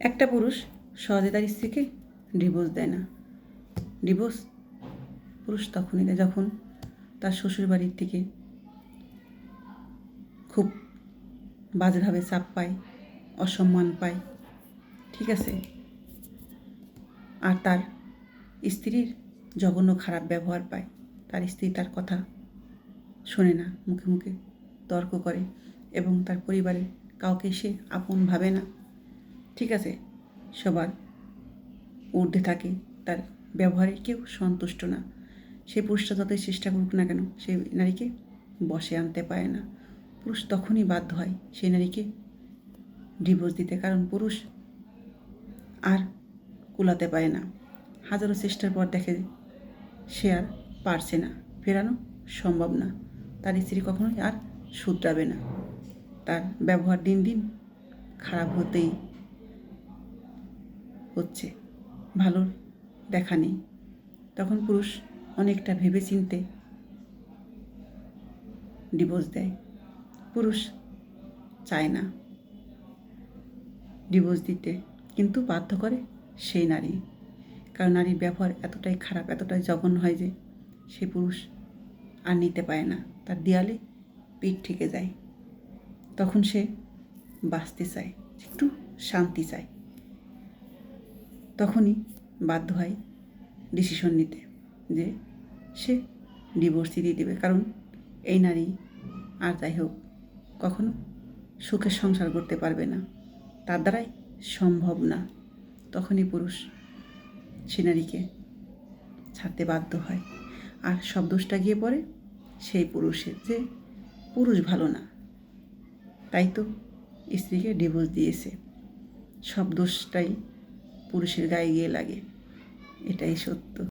একটা পুরুষ সহজে তার স্ত্রীকে ডিভোর্স দেয় না। ডিভোর্স পুরুষ তখনই দেয় যখন তার শ্বশুর বাড়ির থেকে খুব বাজেভাবে চাপ পায়, অসম্মান পায়, ঠিক আছে? আর তার স্ত্রীর জঘন্য খারাপ ব্যবহার পায়। তার স্ত্রী তার কথা শোনে না, মুখে মুখে তর্ক করে এবং তার পরিবারের কাউকে সে আপন ভাবে না। ঠিক আছে? সবার ঊর্ধ্বে থাকে। তার ব্যবহারে কেউ সন্তুষ্ট না। সে পুরুষটা যতই চেষ্টা করুক না কেন সেই নারীকে বসে আনতে পারে না। পুরুষ তখনই বাধ্য হয় সেই নারীকে ডিভোর্স দিতে, কারণ পুরুষ আর কুলাতে পারে না। হাজারো চেষ্টার পর দেখে সে আর পারছে না। ফেরানো সম্ভব না। তার স্ত্রী কখনোই আর শুধরাবে না। তার ব্যবহার দিন দিন খারাপ হতেই হচ্ছে ভালো দেখা নেই। তখন পুরুষ অনেকটা ভেবে চিনতে ডিভোর্স দেয়। পুরুষ চায় না ডিভোর্স দিতে। কিন্তু বাধ্য করে সেই নারী। কারণ নারীর ব্যবহার এতটাই খারাপ, এতটাই জঘন্য হয় যে সে পুরুষ আর নিতে পারে না। তার দেয়ালে পিঠ ঠেকে যায়। তখন সে বাঁচতে চায়, একটু শান্তি চায়। তখনই বাধ্য হয় ডিসিশন নিতে যে সে ডিভোর্স দিয়ে দেবে। কারণ এই নারী আর যাই হোক, কখনো সুখের সংসার করতে পারবে না। তার দ্বারাই সম্ভব না। তখনই পুরুষ সে নারীকে ছাড়তে বাধ্য হয়। আর সব দোষটা গিয়ে পড়ে সেই পুরুষের যে পুরুষ ভালো না, তাই তো স্ত্রীকে ডিভোর্স দিয়েছে। সব দোষটাই পুরুষের গায়ে গিয়ে লাগে। এটাই সত্য।